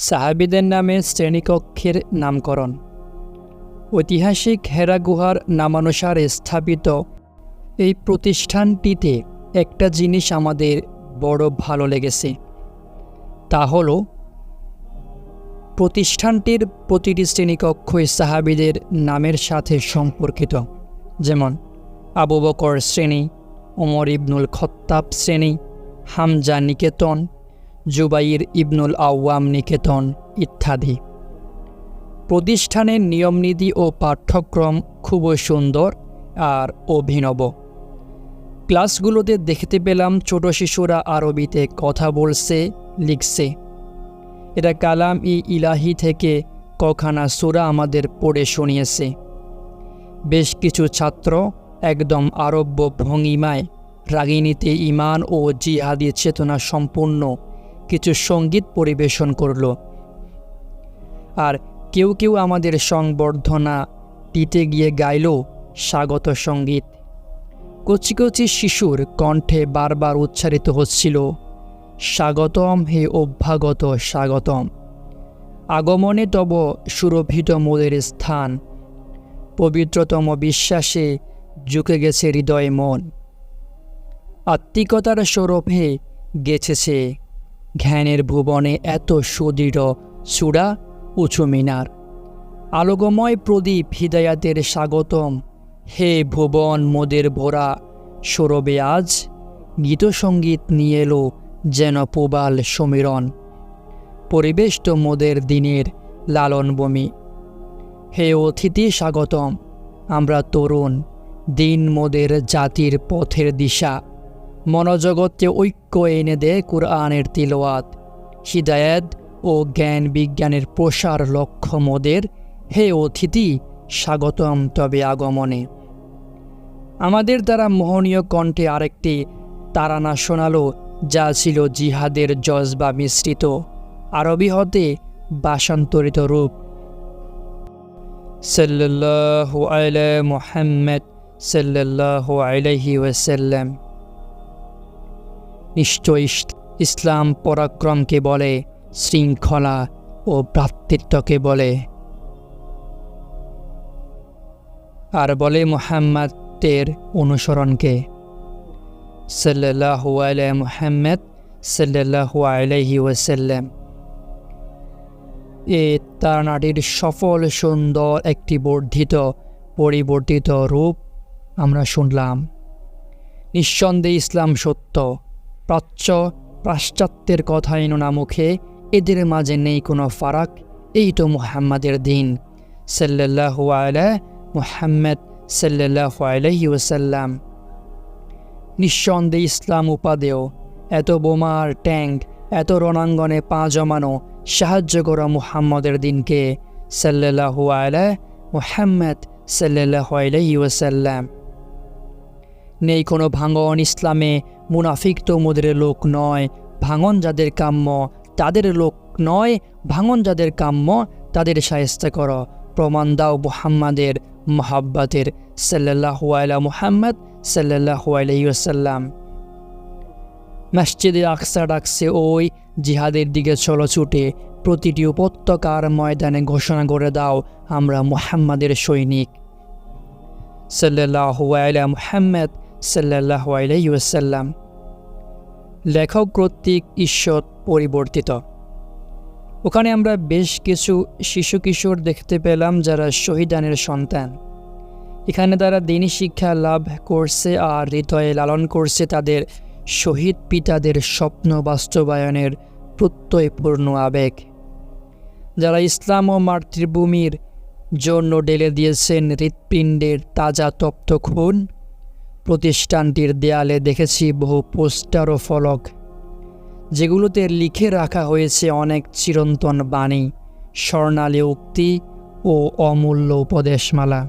সাহাবিদের নামে শ্রেণীকক্ষের নামকরণ। ঐতিহাসিক হেরা গুহার নামানুসারে স্থাপিত এই প্রতিষ্ঠানটিতে একটা জিনিস আমাদের বড় ভালো লেগেছে। তা হলো, প্রতিষ্ঠানটির প্রতিটি শ্রেণীকক্ষই সাহাবিদের নামের সাথে সম্পর্কিত। যেমন, আবু বকর শ্রেণি, ওমর ইবনুল খত্তাব শ্রেণি, হামজা নিকেতন জুবাইর ইবনুল আওয়াম নিকেতন ইত্যাদি। প্রতিষ্ঠানের নিয়মনীতি ও পাঠ্যক্রম খুবই সুন্দর আর অভিনব। ক্লাসগুলোতে দেখতে পেলাম ছোট শিশুরা আরবিতে কথা বলছে, লিখছে। এটা কালাম ই ইলাহি থেকে কখানা সুরা আমাদের পড়ে শুনিয়েছে। বেশ কিছু ছাত্র একদম আরব্য ভঙ্গিমায় রাগিনীতে ইমান ও জিহাদি চেতনা সম্পূর্ণ কিছু সংগীত পরিবেশন করল। আর কেউ কেউ আমাদের সংবর্ধনা দিতে গিয়ে গাইল স্বাগত সংগীত। কচি কচি শিশুর কণ্ঠে বারবার উচ্চারিত হচ্ছিল, স্বাগতম হে অভ্যাগত স্বাগতম। আগমনে তব সুরভিত মোদের স্থান, পবিত্রতম বিশ্বাসে ঝুঁকে গেছে হৃদয় মন। আত্মিকতার স্বরূপে গেছেছে জ্ঞানের ভুবনে এত সুদৃঢ় চূড়া উঁচু মিনার আলোকময় প্রদীপ হৃদয়াতের স্বাগতম। হে ভুবন মোদের ভোরা সৌরবে আজ গীতসঙ্গীত নিয়ে এলো যেন প্রবাল সমীরণ, পরিবেষ্ট মোদের দিনের লালন বমি। হে অতিথি স্বাগতম, আমরা তরুণ, দিন মোদের জাতির পথের দিশা। মনোজগতে ঐক্য এনে দেয় কুরআনের তিলওয়াত। হিদায়াত ও জ্ঞান বিজ্ঞানের প্রসার লক্ষ্য মোদের হে অতিথি, স্বাগতম তবে আগমনে। আমাদের দ্বারা মোহনীয় কণ্ঠে আরেকটি তারানা শোনালো, যা ছিল জিহাদের জজবা মিশ্রিত, আরবি হতে বাসান্তরিত রূপ। সাল্লাল্লাহু আলা মুহাম্মদ সাল্লাল্লাহু আলাইহি ওয়াসাল্লাম। নিশ্চয় ইসলাম পরাক্রমকে বলে, শৃঙ্খলা ও ভ্রাতৃত্বকে বলে। আর বলে মুহাম্মাদের অনুসরণকে। সাল্লাল্লাহু আলা মুহাম্মদ সাল্লাল্লাহু আলাইহি ওয়াসাল্লাম। এ তারানাটির সফল, সুন্দর একটি বর্ধিত, পরিবর্তিত রূপ আমরা শুনলাম। নিঃসন্দেহে ইসলাম সত্য। প্রাচ্য পাশ্চাত্যের কথাই না মুখে এদের মাঝে নেই কোনো ফারাক, এই তো মুহাম্মাদের দিন। সাল্লাল্লাহু আলা মুহাম্মদ সাল্লাল্লাহু আলাইহি ওয়াসাল্লাম। নিঃসন্দেহে ইসলাম উপাদেয়, এত বোমার ট্যাঙ্ক, এত রণাঙ্গনে পা জমানো, সাহায্য করা মুহাম্মদের দিনকে সাল্লাল্লাহু আলা মুহাম্মদ সাল্লাল্লাহু আলাইহি ওয়াসাল্লাম। নেই কোনো ভাঙন ইসলামে মুনাফিক তো মোদের লোক নয়, ভাঙন যাদের কাম্য, তাদের লোক নয়, ভাঙন যাদের কাম্য, তাদের সায়স্তা কর। প্রমাণ দাও মুহাম্মাদের মহাব্বাতের, সাল্লাল্লাহু আলা মুহাম্মদ, সাল্লাল্লাহু আলাইহি ওয়াসাল্লাম। মসজিদে আকসা ডাকছে, ওই জিহাদের দিকে চলো ছুটে, প্রতিটি উপত্যকার ময়দানে ঘোষণা করে দাও, আমরা মুহাম্মাদের সৈনিক। সাল্লাল্লাহু আলা মুহাম্মদ সাল্লাল্লাহু আলাইহি ওয়াসাল্লাম। লেখক কর্তৃক ঈশ্বর পরিবর্তিত। ওখানে আমরা বেশ কিছু শিশু কিশোর দেখতে পেলাম যারা শহীদানের সন্তান। এখানে তারা দিনী শিক্ষা লাভ করছে আর হৃদয়ে লালন করছে তাদের শহীদ পিতাদের স্বপ্ন বাস্তবায়নের প্রত্যয়পূর্ণ আবেগ। যারা ইসলাম ও মাতৃভূমির জন্য ঢেলে দিয়েছেন হৃৎপিণ্ডের তাজা তপ্ত খুন প্রতিষ্ঠানটির দেয়ালে দেখেছি বহু পোস্টার ও ফলক, যেগুলোতে লিখে রাখা হয়েছে অনেক চিরন্তন বাণী, স্বর্ণালী উক্তি ও অমূল্য উপদেশমালা।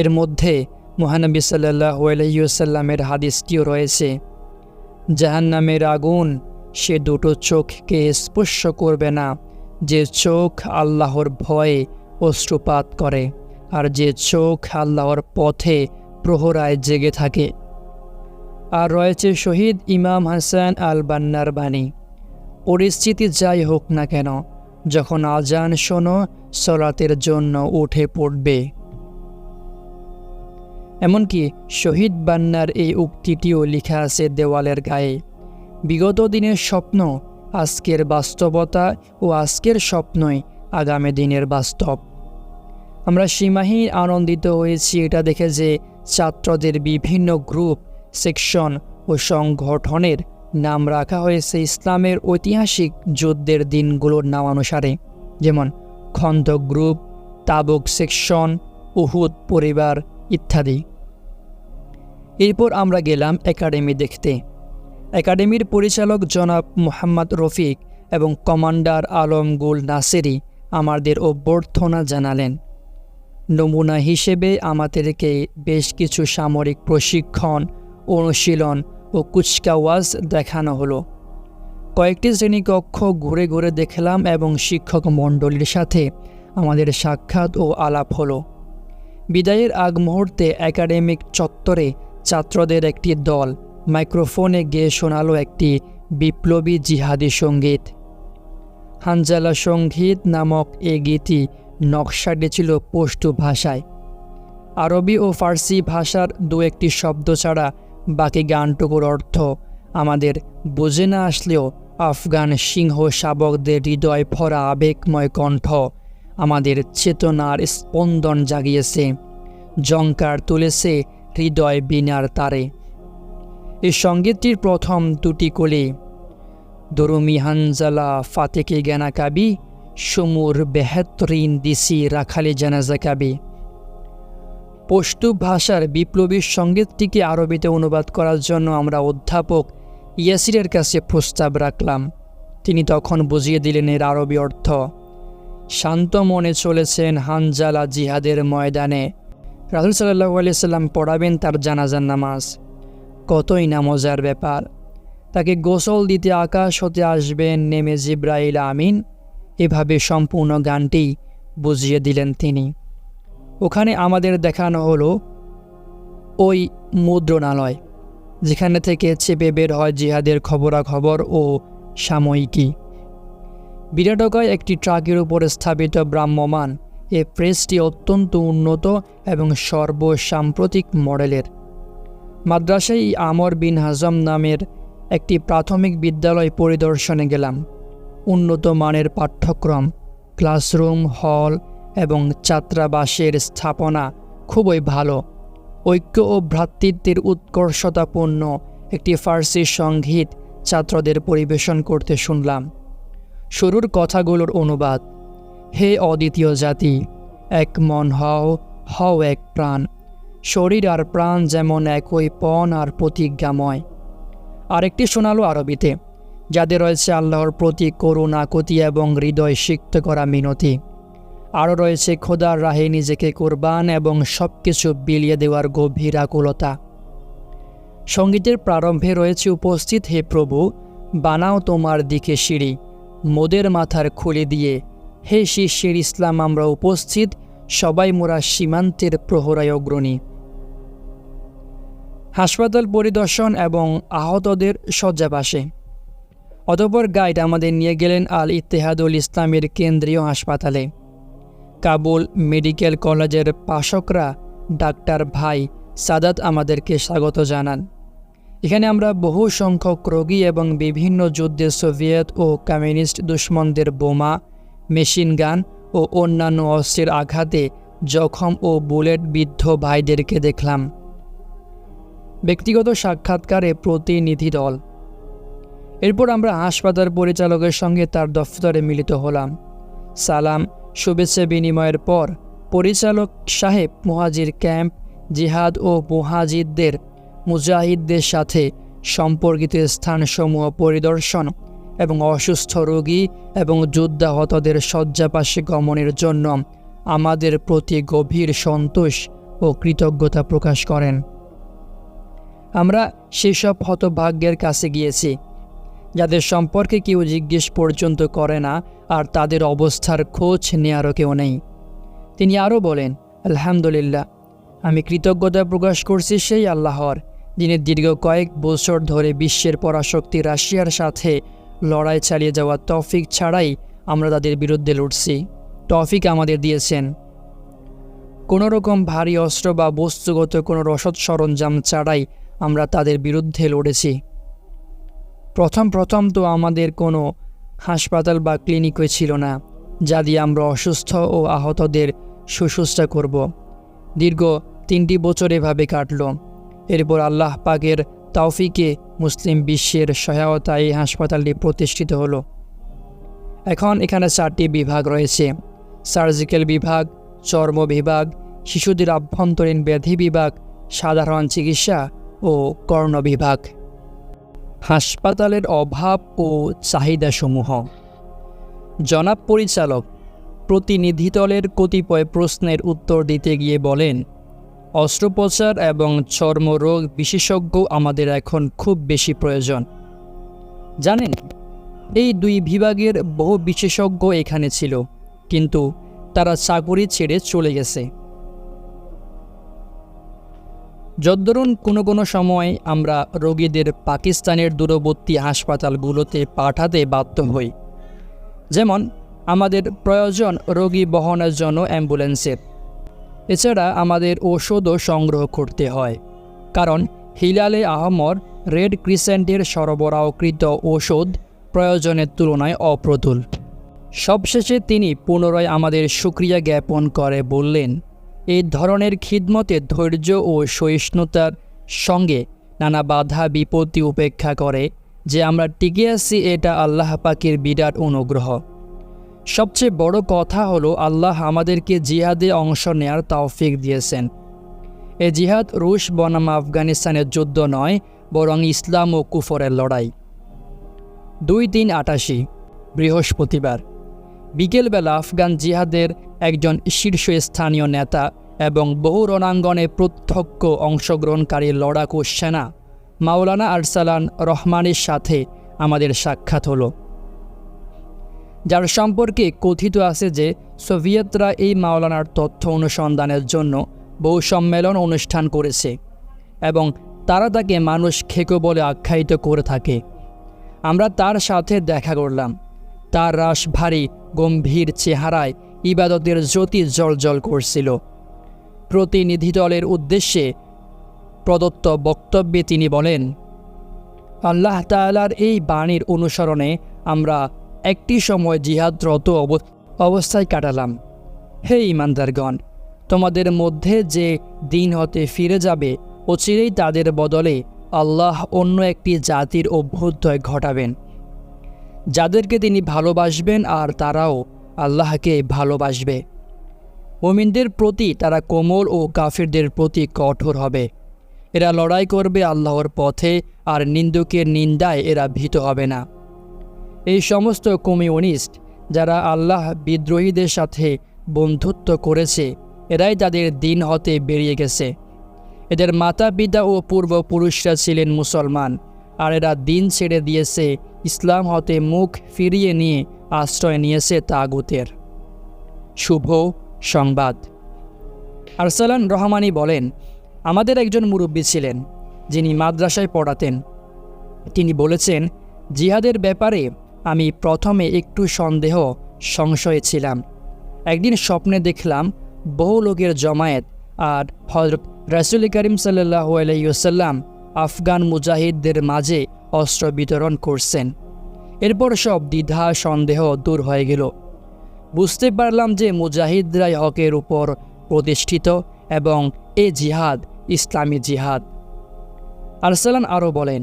এর মধ্যে মহানবী সাল্লাহ আলহিউসাল্লামের হাদিসটিও রয়েছে, জাহান্নামের আগুন সে দুটো চোখকে স্পর্শ করবে না, যে চোখ আল্লাহর ভয়ে অশ্রুপাত করে, আর যে চোখ আল্লাহর পথে প্রহরায় জেগে থাকে। আর রয়েছে শহীদ ইমাম হাসান আল বান্নার বাণী। পরিস্থিতি যাই হোক না কেন, যখন আজান শোনো, সলাতের জন্য উঠে পড়বে। এমনকি শহীদ বান্নার এই উক্তিটিও লেখা আছে দেওয়ালের গায়ে। বিগত দিনের স্বপ্ন, আজকের বাস্তবতা ও আজকের স্বপ্নই আগামী দিনের বাস্তব। আমরা সীমাহীন আনন্দিত হয়েছি এটা দেখে যে ছাত্রদের বিভিন্ন গ্রুপ, সেকশন ও সংগঠনের নাম রাখা হয়েছে ইসলামের ঐতিহাসিক যুদ্ধের দিনগুলোর নাম অনুসারে যেমন Khandaq group, Tabuk section, Uhud পরিবার ইত্যাদি। এরপর আমরা গেলাম একাডেমি দেখতে। একাডেমির পরিচালক জনাব মোহাম্মদ রফিক এবং কমান্ডার আলমগুল নাসেরি আমাদের অভ্যর্থনা জানালেন। নমুনা হিসেবে আমাদেরকে বেশ কিছু সামরিক প্রশিক্ষণ, অনুশীলন ও কুচকাওয়াজ দেখানো হলো। কয়েকটি শ্রেণীকক্ষ ঘুরে ঘুরে দেখলাম এবং শিক্ষক মণ্ডলীর সাথে আমাদের সাক্ষাৎ ও আলাপ হলো। বিদায়ের আগ মুহূর্তে একাডেমিক চত্বরে ছাত্রদের একটি দল মাইক্রোফোনে গেয়ে শোনালো একটি বিপ্লবী জিহাদি সংগীত। হানজালা সংগীত নামক এ গীতি নকশাটি ছিল পশতু ভাষায়। আরবি ও ফার্সি ভাষার দু একটি শব্দ ছাড়া বাকি গানটুকুর অর্থ আমাদের বুঝে না আসলেও আফগান সিংহ শাবকদের হৃদয় ভরা আবেগময় কণ্ঠ আমাদের চেতনার স্পন্দন জাগিয়েছে জঙ্কার তুলেছে হৃদয় বিনার তারে। এই সঙ্গীতটির প্রথম দুটি কলি, দরুমি হানজালা ফাতেকে জ্ঞানা সমুর বেহাতরিন দিসি রাখালি জানাজা কাবি পশতু ভাষার বিপ্লবী সঙ্গীতটিকে আরবিতে অনুবাদ করার জন্য আমরা অধ্যাপক ইয়াসিরের কাছে প্রস্তাব রাখলাম তিনি তখন বুঝিয়ে দিলেন এর আরবি অর্থ শান্ত মনে চলেছেন হানজালা জিহাদের ময়দানে রাহুল সাল্লাহ আলিয়া সাল্লাম পড়াবেন তার জানাজার নামাজ কতই না মজার ব্যাপার তাকে গোসল দিতে আকাশ হতে আসবেন নেমে জিব্রাইল আমিন এভাবে সম্পূর্ণ গানটি বুঝিয়ে দিলেন তিনি। ওখানে আমাদের দেখানো হলো ওই মুদ্রণালয়, যেখানে থেকে চেপে বের হয় জিহাদের খবরাখবর ও সাময়িকী। বিরাটকায় একটি ট্রাকের উপরে স্থাপিত ব্রাহ্মমান এ প্রেসটি অত্যন্ত উন্নত এবং সর্বসাম্প্রতিক মডেলের। মাদ্রাসায় আমর বিন হাজম নামের একটি প্রাথমিক বিদ্যালয় পরিদর্শনে গেলাম। উন্নত মানের পাঠ্যক্রম, ক্লাসরুম, হল এবং ছাত্রাবাসের স্থাপনা খুবই ভালো। ঐক্য ও ভ্রাতৃত্বের উৎকর্ষতাপূর্ণ একটি ফার্সি সংগীত ছাত্রদের পরিবেশন করতে শুনলাম। শুরুর কথাগুলোর অনুবাদ, হে অদ্বিতীয় জাতি, এক মন হও হও এক প্রাণ। শরীর আর প্রাণ যেমন একই, পণ আর প্রতিজ্ঞাময়। আরেকটি শোনালো আরবিতে যাদের রয়েছে আল্লাহর প্রতি করুণা কতি এবং হৃদয় সিক্ত করা মিনতি। আরও রয়েছে, খোদার রাহে নিজেকে কোরবান এবং সব কিছু বিলিয়ে দেওয়ার গভীর আকুলতা। সঙ্গীতের প্রারম্ভে রয়েছে, উপস্থিত হে প্রভু, বানাও তোমার দিকে সিঁড়ি, মোদের মাথার খুলে দিয়ে। হে শিষ্যের ইসলাম, আমরা উপস্থিত, সবাই মোরা সীমান্তের প্রহরায় অগ্রণী। হাসপাতাল পরিদর্শন এবং আহতদের শয্যাবাসে। অতপর গাইড আমাদের নিয়ে গেলেন আল ইত্তেহাদুল ইসলামের কেন্দ্রীয় হাসপাতালে। কাবুল মেডিকেল কলেজের পাশকরা ডাক্তার ভাই সাদাত আমাদেরকে স্বাগত জানান। এখানে আমরা বহু সংখ্যক রোগী এবং বিভিন্ন যুদ্ধে সোভিয়েত ও কমিউনিস্ট দুশ্মনদের বোমা, মেশিন গান ও অন্যান্য অস্ত্রের আঘাতে জখম ও বুলেট বিদ্ধ ভাইদেরকে দেখলাম। ব্যক্তিগত সাক্ষাৎকারে প্রতিনিধি দল এরপর আমরা হাসপাতাল পরিচালকের সঙ্গে তার দফতরে মিলিত হলাম। সালাম, শুভেচ্ছা বিনিময়ের পর পরিচালক সাহেব মুহাজির ক্যাম্প, জিহাদ ও মুহাজিদদের, মুজাহিদদের সাথে সম্পর্কিত স্থানসমূহ পরিদর্শন এবং অসুস্থ রোগী এবং যুদ্ধাহতদের শয্যাপাশে গমনের জন্য আমাদের প্রতি গভীর সন্তোষ ও কৃতজ্ঞতা প্রকাশ করেন। আমরা সেসব হতভাগ্যের কাছে গিয়েছি। যাদের সম্পর্কে কেউ জিজ্ঞেস পর্যন্ত করে না আর তাদের অবস্থার খোঁজ নেয়ারও কেউ নেই। তিনি আরও বলেন, আলহামদুলিল্লাহ, আমি কৃতজ্ঞতা প্রকাশ করছি সেই আল্লাহর, যিনি দীর্ঘ কয়েক বছর ধরে বিশ্বের পরাশক্তি রাশিয়ার সাথে লড়াই চালিয়ে যাওয়া তৌফিক ছাড়াই আমরা তাদের বিরুদ্ধে লড়ছি। তৌফিক আমাদের দিয়েছেন। কোনো রকম ভারী অস্ত্র বা বস্তুগত কোনো রসদ সরঞ্জাম ছাড়াই আমরা তাদের বিরুদ্ধে লড়েছি। প্রথম প্রথম তো আমাদের কোনো হাসপাতাল বা ক্লিনিকই ছিল না, যা দিয়ে আমরা অসুস্থ ও আহতদের শুশ্রূষা করব। দীর্ঘ তিনটি বছর এভাবে কাটল। এরপর আল্লাহ পাকের তাওফিকে মুসলিম বিশ্বের সহায়তায় এই হাসপাতালটি প্রতিষ্ঠিত হলো। এখন এখানে চারটি বিভাগ রয়েছে। সার্জিক্যাল বিভাগ, চর্ম বিভাগ, শিশুদের আভ্যন্তরীণ ব্যাধি বিভাগ, সাধারণ চিকিৎসা ও কর্ণ বিভাগ। হাসপাতালের অভাব ও চাহিদাসমূহ। জনাব পরিচালক, প্রতিনিধি দলের কতিপয় প্রশ্নের উত্তর দিতে গিয়ে বলেন, অস্ত্রোপচার এবং চর্মরোগ বিশেষজ্ঞ আমাদের এখন খুব বেশি প্রয়োজন। জানেন, এই দুই বিভাগের বহু বিশেষজ্ঞ এখানে ছিল, কিন্তু তারা চাকরি ছেড়ে চলে গেছে। যদ্দরুন কোনো কোনো সময় আমরা রোগীদের পাকিস্তানের দূরবর্তী হাসপাতালগুলোতে পাঠাতে বাধ্য হই। যেমন, আমাদের প্রয়োজন রোগী বহনের জন্য অ্যাম্বুলেন্সের। এছাড়া আমাদের ওষুধও সংগ্রহ করতে হয়। কারণ, হিলালে আহমর রেড ক্রিসেন্টের সরবরাহকৃত ওষুধ প্রয়োজনের তুলনায় অপ্রতুল। সবশেষে তিনি পুনরায় আমাদের সুক্রিয়া জ্ঞাপন করে বললেন এই ধরনের খিদমতে ধৈর্য ও সহিষ্ণুতার সঙ্গে নানা বাধা বিপত্তি উপেক্ষা করে যে আমরা টিকে আছি এটা আল্লাহ পাকের বিরাট অনুগ্রহ। সবচেয়ে বড় কথা হলো আল্লাহ আমাদেরকে জিহাদে অংশ নেয়ার তৌফিক দিয়েছেন। এ জিহাদ রুশ বনাম আফগানিস্তানের যুদ্ধ নয়, বরং ইসলাম ও কুফরের লড়াই। দুই তিন আটাশি, বৃহস্পতিবার। বিকেলবেলা আফগান জিহাদের একজন শীর্ষস্থানীয় নেতা এবং বহু রণাঙ্গনে প্রত্যক্ষ অংশগ্রহণকারী লড়াকু সেনা। মাওলানা আরসালান রহমানের সাথে আমাদের সাক্ষাৎ হলো। যার সম্পর্কে কথিত আছে যে, সোভিয়েতরা এই মাওলানার তথ্য অনুসন্ধানের জন্য বহু সম্মেলন অনুষ্ঠান করেছে এবং তারা তাকে মানুষ খেকো বলে আখ্যায়িত করে থাকে। আমরা তার সাথে দেখা করলাম। তার রাস ভারী গম্ভীর চেহারায় ইবাদতের জ্যোতি জল করছিল। প্রতিনিধি দলের উদ্দেশ্যে প্রদত্ত বক্তব্যে তিনি বলেন, আল্লাহ তালার এই বাণীর অনুসরণে আমরা একটি সময় জিহাদরত অব- অবস্থায় কাটালাম। হে ইমানদারগণ তোমাদের মধ্যে যে দিন হতে ফিরে যাবে, অচিরেই তাদের বদলে আল্লাহ অন্য একটি জাতির অভ্যুদয় ঘটাবেন। যাদেরকে তিনি ভালোবাসবেন আর তারাও আল্লাহকে ভালোবাসবে। মোমিনদের প্রতি তারা কোমল ও কাফিরদের প্রতি কঠোর হবে। এরা লড়াই করবে আল্লাহর পথে আর নিন্দুকের নিন্দায় এরা ভীত হবে না। এই সমস্ত কমিউনিস্ট যারা আল্লাহ বিদ্রোহীদের সাথে বন্ধুত্ব করেছে, এরাই তাদের দিন হতে বেরিয়ে গেছে। এদের মাতা পিতা ও পূর্বপুরুষরা ছিলেন মুসলমান, আর এরা দিন ছেড়ে দিয়েছে, ইসলাম হতে মুখ ফিরিয়ে নিয়ে আশ্রয় নিয়েছে তাগুতের। শুভ সংবাদ। আরসালান রহমানি বলেন, আমাদের একজন মুরব্বী ছিলেন, যিনি মাদ্রাসায় পড়াতেন। তিনি বলেছেন, জিহাদের ব্যাপারে আমি প্রথমে একটু সন্দেহ, সংশয়ে ছিলাম। একদিন স্বপ্নে দেখলাম বহু লোকের জমায়েত আর হজরত রাসুল করিম সাল্লাহ আলাইসাল্লাম আফগান মুজাহিদদের মাঝে অস্ত্র বিতরণ করছেন। এরপর সব দ্বিধা, সন্দেহ দূর হয়ে গেল। বুঝতে পারলাম যে মুজাহিদরাই হকের উপর প্রতিষ্ঠিত এবং এ জিহাদ ইসলামী জিহাদ। আরসালান আরও বলেন,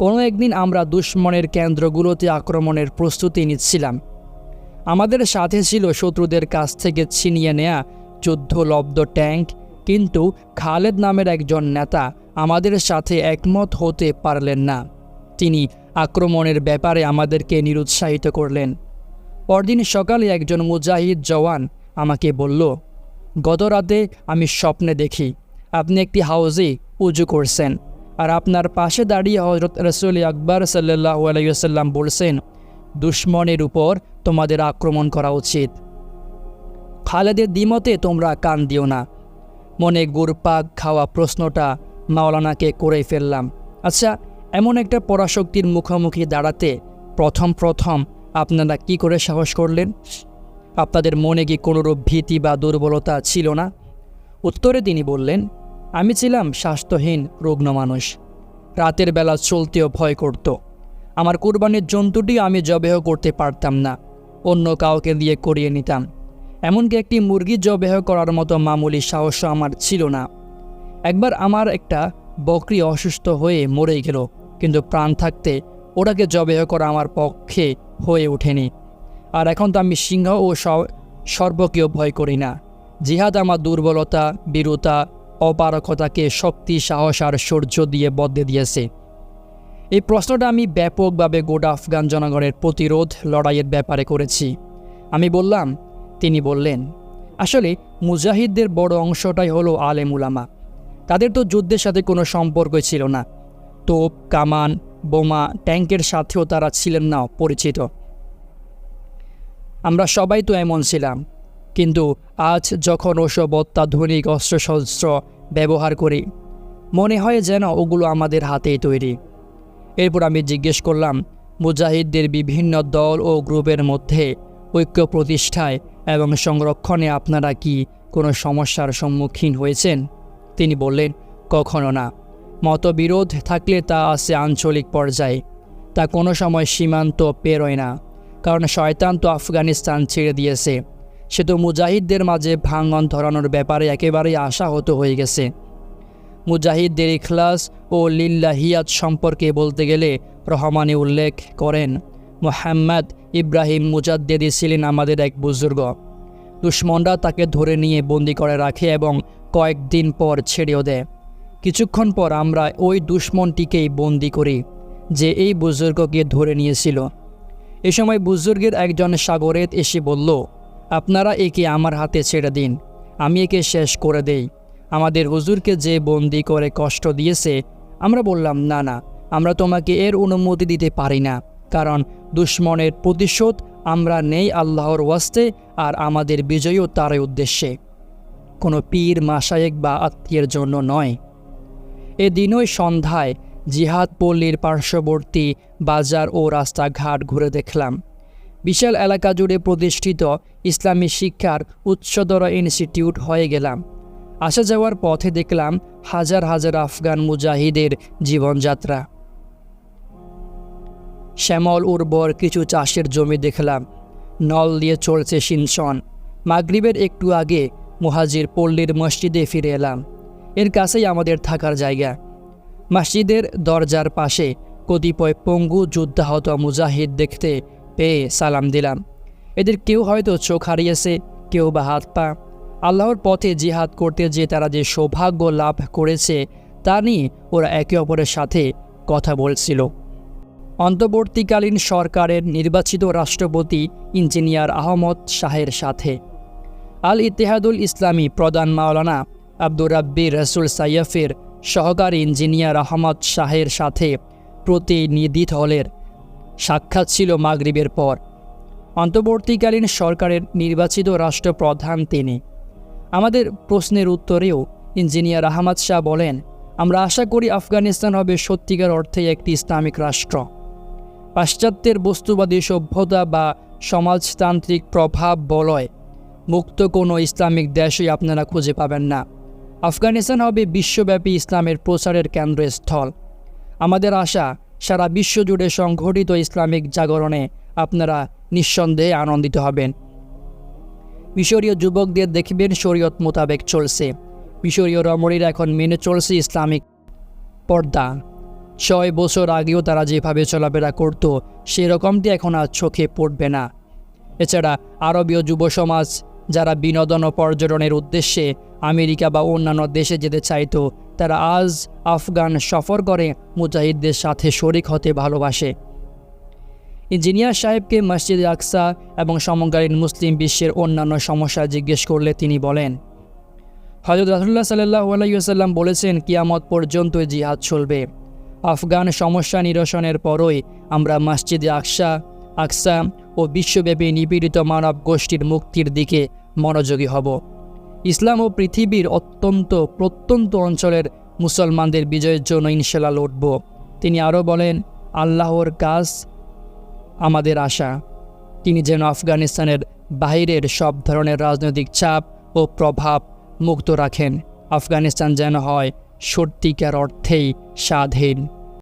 কোনো একদিন আমরা দুশ্মনের কেন্দ্রগুলোতে আক্রমণের প্রস্তুতি নিচ্ছিলাম। আমাদের সাথে ছিল শত্রুদের কাছ থেকে ছিনিয়ে নেয়া যুদ্ধলব্ধ ট্যাঙ্ক, কিন্তু খালেদ নামের একজন নেতা আমাদের সাথে একমত হতে পারলেন না। তিনি আক্রমণের ব্যাপারে আমাদেরকে নিরুৎসাহিত করলেন। পরদিন সকালে একজন মুজাহিদ জওয়ান আমাকে বলল, গত রাতে আমি স্বপ্নে দেখি আপনি একটি হাউজে উজু করছেন আর আপনার পাশে দাঁড়িয়ে হজরত রসুল আকবর সাল্লাহ আলাইসাল্লাম বলছেন, দুশ্মনের উপর তোমাদের আক্রমণ করা উচিত। খালেদের দ্বিমতে তোমরা কান দিও না। মনে গুরপাক খাওয়া প্রশ্নটা মাওলানাকে করে ফেললাম। আচ্ছা এমন একটা পরাশক্তির মুখোমুখি দাঁড়াতে প্রথম প্রথম আপনারা কি করে সাহস করলেন? আপনাদের মনে কি কোনোরূপ ভীতি বা দুর্বলতা ছিল না? উত্তরে তিনি বললেন, আমি ছিলাম স্বাস্থ্যহীন, রুগ্ন মানুষ। রাতের বেলা চলতেও ভয় করত। আমার কুরবানির জন্তুটি আমি জবেহ করতে পারতাম না। অন্য কাউকে দিয়ে করিয়ে নিতাম। এমনকি একটি মুরগি জবেহ করার মতো মামুলি সাহস আমার ছিল না। একবার আমার একটা বকরি অসুস্থ হয়ে মরে গেল, কিন্তু প্রাণ থাকতে ওটাকে জবেহ করা আমার পক্ষে হয়ে ওঠেনি। আর এখন তো আমি সিংহ ও সর্বকেও ভয় করি না। জিহাদ আমার দুর্বলতা, বীরতা অপারকতাকে শক্তি, সাহস আর সূর্য দিয়ে বদলে দিয়েছে। এই প্রশ্নটা আমি ব্যাপকভাবে গোটা আফগান জনগণের প্রতিরোধ লড়াইয়ের ব্যাপারে করেছি। আমি বললাম, তিনি বললেন, আসলে মুজাহিদদের বড় অংশটাই হলো আলেম উলামা। তাদের তো যুদ্ধের সাথে কোনো সম্পর্ক ছিল না। তোপ, কামান, বোমা ট্যাঙ্কের সাথেও তারা ছিলেন না পরিচিত। আমরা সবাই তো এমন ছিলাম। কিন্তু আজ যখন ওসব অত্যাধুনিক অস্ত্রশস্ত্র ব্যবহার করি, মনে হয় যেন ওগুলো আমাদের হাতেই তৈরি। এরপর আমি জিজ্ঞেস করলাম, মুজাহিদদের বিভিন্ন দল ও গ্রুপের মধ্যে ঐক্য প্রতিষ্ঠায় এবং সংরক্ষণে আপনারা কি কোনো সমস্যার সম্মুখীন হয়েছেন? তিনি বললেন, কখনো না। মতবিরোধ থাকলে তা আছে আঞ্চলিক পর্যায়ে। তা কোনো সময় সীমান্ত পেরোয় না, কারণ শয়তান তো আফগানিস্তান ছেড়ে দিয়েছে। সে তো মুজাহিদদের মাঝে ভাঙন ধরানোর ব্যাপারে একেবারেই আশাহত হয়ে গেছে। মুজাহিদদের ইখলাস ও লিল্লাহিয়াত সম্পর্কে বলতে গেলে রহমানি উল্লেখ করেন, মোহাম্মদ ইব্রাহিম মুজাদ্দেদি ছিলেন আমাদের এক বুজুর্গ। দুশ্মনরা তাকে ধরে নিয়ে বন্দি করে রাখে এবং কয়েকদিন পর ছেড়েও দেয়। কিছুক্ষণ পর আমরা ওই দুশ্মনটিকেই বন্দি করি, যে এই বুজুর্গকে ধরে নিয়েছিল। এ সময় বুজুর্গের একজন সাগরেত এসে বলল, আপনারা একে আমার হাতে ছেড়ে দিন, আমি একে শেষ করে দেই। আমাদের হুজুরকে যে বন্দি করে কষ্ট দিয়েছে, আমরা বললাম, না না, আমরা তোমাকে এর অনুমতি দিতে পারি না, কারণ দুশ্মনের প্রতিশোধ আমরা নেই আল্লাহর ওয়াস্তে আর আমাদের বিজয়ও তারই উদ্দেশ্যে। কোনো পীর মাসায়েক বা আত্মীয়ের জন্য নয়। এদিনই সন্ধ্যায় জিহাদ পল্লীর পার্শ্ববর্তী বাজার ও রাস্তাঘাট ঘুরে দেখলাম। বিশাল এলাকা জুড়ে প্রতিষ্ঠিত ইসলামী শিক্ষার উচ্চতর ইনস্টিটিউট হয়ে গেলাম। আসা যাওয়ার পথে দেখলাম হাজার হাজার আফগান মুজাহিদের জীবনযাত্রা। শ্যামল উর্বর কিছু চাষের জমি দেখলাম। নল দিয়ে চলছে সিনসন মাগরিবের একটু আগে মুহাজির পল্লীর মসজিদে ফিরে এলাম। এর কাছেই আমাদের থাকার জায়গা। মসজিদের দরজার পাশে কতিপয় পঙ্গু যুদ্ধাহত মুজাহিদ দেখতে পেয়ে সালাম দিলাম। এদের কেউ হয়তো চোখ হারিয়েছে, কেউ বা হাত পা। আল্লাহর পথে জিহাদ করতে যে তারা যে সৌভাগ্য লাভ করেছে, তা নিয়ে ওরা একে অপরের সাথে কথা বলছিল। অন্তর্বর্তীকালীন সরকারের নির্বাচিত রাষ্ট্রপতি ইঞ্জিনিয়ার আহমদ শাহের সাথে আল ইতিহাদুল ইসলামী প্রধান মাওলানা আব্দুর রাব্বির রসুল সাইয়ফের সহকারী ইঞ্জিনিয়ার আহমদ শাহের সাথে প্রতিনিধি দলের সাক্ষাৎ ছিল মাগরিবের পর। অন্তর্বর্তীকালীন সরকারের নির্বাচিত রাষ্ট্রপ্রধান তিনি। আমাদের প্রশ্নের উত্তরেও ইঞ্জিনিয়ার আহমদ শাহ বলেন, আমরা আশা করি আফগানিস্তান হবে সত্যিকার অর্থে একটি ইসলামিক রাষ্ট্র। পাশ্চাত্যের বস্তুবাদী সভ্যতা বা সমাজতান্ত্রিক প্রভাব বলয় মুক্ত কোনো ইসলামিক দেশই আপনারা খুঁজে পাবেন না। আফগানিস্তান হবে বিশ্বব্যাপী ইসলামের প্রচারের কেন্দ্রস্থল। আমাদের আশা, সারা বিশ্বজুড়ে সংঘটিত ইসলামিক জাগরণে আপনারা নিঃসন্দেহে আনন্দিত হবেন। মিশরীয় যুবকদের দেখবেন শরীয়ত মোতাবেক চলছে। মিশরীয় রমণীরা এখন মেনে চলছে ইসলামিক পর্দা। ছয় বছর আগেও তারা যেভাবে চলাফেরা করত, সেরকমটি এখন আর চোখে পড়বে না। এছাড়া আরবীয় যুব সমাজ যারা বিনোদন ও পর্যটনের উদ্দেশ্যে আমেরিকা বা অন্যান্য দেশে যেতে চাইতো, তারা আজ আফগান সফর করে মুজাহিদদের সাথে শরিক হতে ভালোবাসে। ইঞ্জিনিয়ার সাহেবকে মসজিদ আকসা এবং সমকালীন মুসলিম বিশ্বের অন্যান্য সমস্যা জিজ্ঞেস করলে তিনি বলেন হজরত রাসুল্লাহ সাল্লাহ আলাইসাল্লাম বলেছেন, কিয়ামত পর্যন্ত জিহাদ চলবে। আফগান সমস্যা নিরসনের পরই আমরা মসজিদে আকসা আকসা ও বিশ্বব্যাপী নিপীড়িত মানব গোষ্ঠীর মুক্তির দিকে মনোযোগী হব। ইসলাম ও পৃথিবীর অত্যন্ত প্রত্যন্ত অঞ্চলের মুসলমানদের বিজয়ের জন্য ইনশাল্লাহ লড়ব। তিনি আরও বলেন, আল্লাহর কাজ আমাদের আশা। তিনি যেন আফগানিস্তানের বাইরের সব ধরনের রাজনৈতিক চাপ ও প্রভাব মুক্ত রাখেন। আফগানিস্তান যেন হয় সত্যিকার অর্থেই স্বাধীন।